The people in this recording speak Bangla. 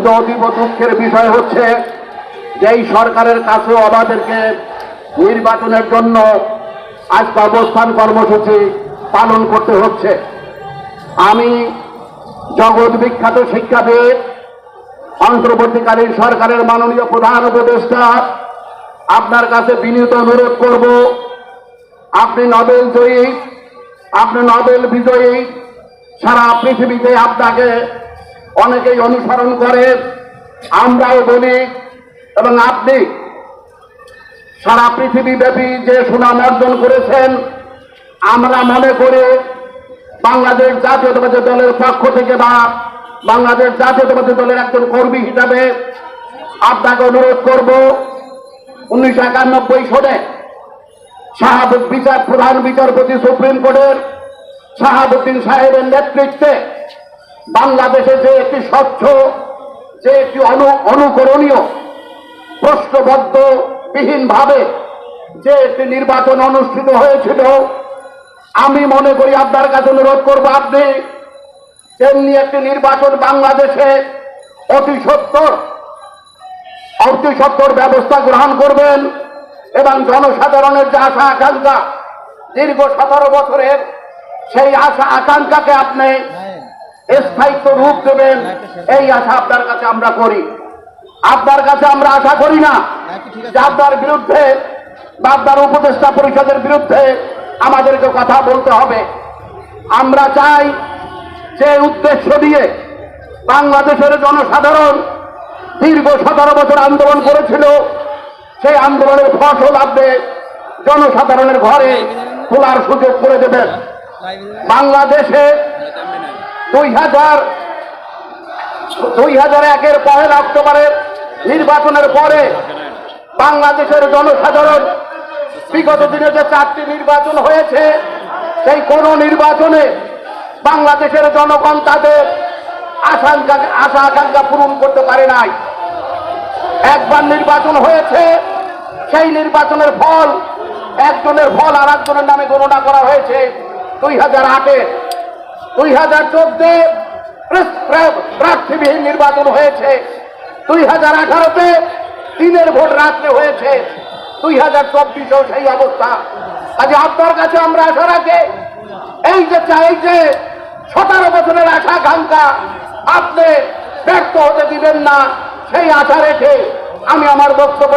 কিন্তু অতীব দুঃখের বিষয় হচ্ছে যে এই সরকারের কাছেও আমাদেরকে নির্বাচনের জন্য আজকে অবস্থান কর্মসূচি পালন করতে হচ্ছে। আমি জগৎ বিখ্যাত শিক্ষাবিদ, অন্তর্বর্তীকালীন সরকারের মাননীয় প্রধান উপদেষ্টা, আপনার কাছে বিনীত অনুরোধ করব, আপনি নোবেল জয়ী, আপনি নোবেল বিজয়ী, সারা পৃথিবীতে আপনাকে অনেকেই অনুসরণ করে, আমরাও বলি, এবং আপনি সারা পৃথিবীব্যাপী যে সুনাম অর্জন করেছেন, আমরা মনে করি বাংলাদেশ জাতীয়তাবাদী দলের পক্ষ থেকে বা বাংলাদেশ জাতীয়তাবাদী দলের একজন কর্মী হিসাবে আপনাকে অনুরোধ করব উনিশশো একানব্বই সনে শাহাবুদ বিচার প্রধান বিচারপতি সুপ্রিম কোর্টের শাহাবুদ্দিন সাহেবের নেতৃত্বে বাংলাদেশে যে একটি স্বচ্ছ, যে একটি অনু, অনুকরণীয় প্রশ্নবদ্ধ বিহীনভাবে যে একটি নির্বাচন অনুষ্ঠিত হয়েছিল, আমি মনে করি আপনার কাছে অনুরোধ করব আপনি তেমনি একটি নির্বাচন বাংলাদেশে অতি সত্তর অতি সত্তর ব্যবস্থা গ্রহণ করবেন এবং জনসাধারণের যে আশা আকাঙ্ক্ষা, দীর্ঘ সতেরো বছরের সেই আশা আকাঙ্ক্ষাকে আপনি স্থায়িত্ব রূপ দেবেন। এই আশা আপনার কাছে আমরা করি। আপনার কাছে আমরা আশা করি না আপনার বিরুদ্ধে বা আপনার উপদেষ্টা পরিষদের বিরুদ্ধে আমাদেরকে কথা বলতে হবে। আমরা চাই যে উদ্দেশ্য দিয়ে বাংলাদেশের জনসাধারণ দীর্ঘ সতেরো বছর আন্দোলন করেছিল। সেই আন্দোলনের ফসল আপনি জনসাধারণের ঘরে তোলার সুযোগ করে দেবেন। বাংলাদেশে দুই হাজার দুই হাজার একের পহেলা অক্টোবরের নির্বাচনের পরে বাংলাদেশের জনসাধারণ বিগত দিনে যে চারটি নির্বাচন হয়েছে, সেই কোন নির্বাচনে বাংলাদেশের জনগণ তাদের আশঙ্কা, আশা আকাঙ্ক্ষা পূরণ করতে পারে নাই। একবার নির্বাচন হয়েছে, সেই নির্বাচনের ফল, একজনের ফল আর একজনের নামে গণনা করা হয়েছে দুই হাজার আটের। দুই হাজার চোদ্দে প্রার্থীবিহীন নির্বাচন হয়েছে। দুই হাজার আঠারোতে দিনের ভোট রাত্রে হয়েছে। দুই হাজার চব্বিশেও সেই অবস্থা। আজ আপনার কাছে আমরা আশা রাখি, এই যে চাই যে সতেরো বছরের আশা আকাঙ্ক্ষা আপনি ব্যর্থ হতে দিবেন না, সেই আশা রেখে আমি আমার বক্তব্য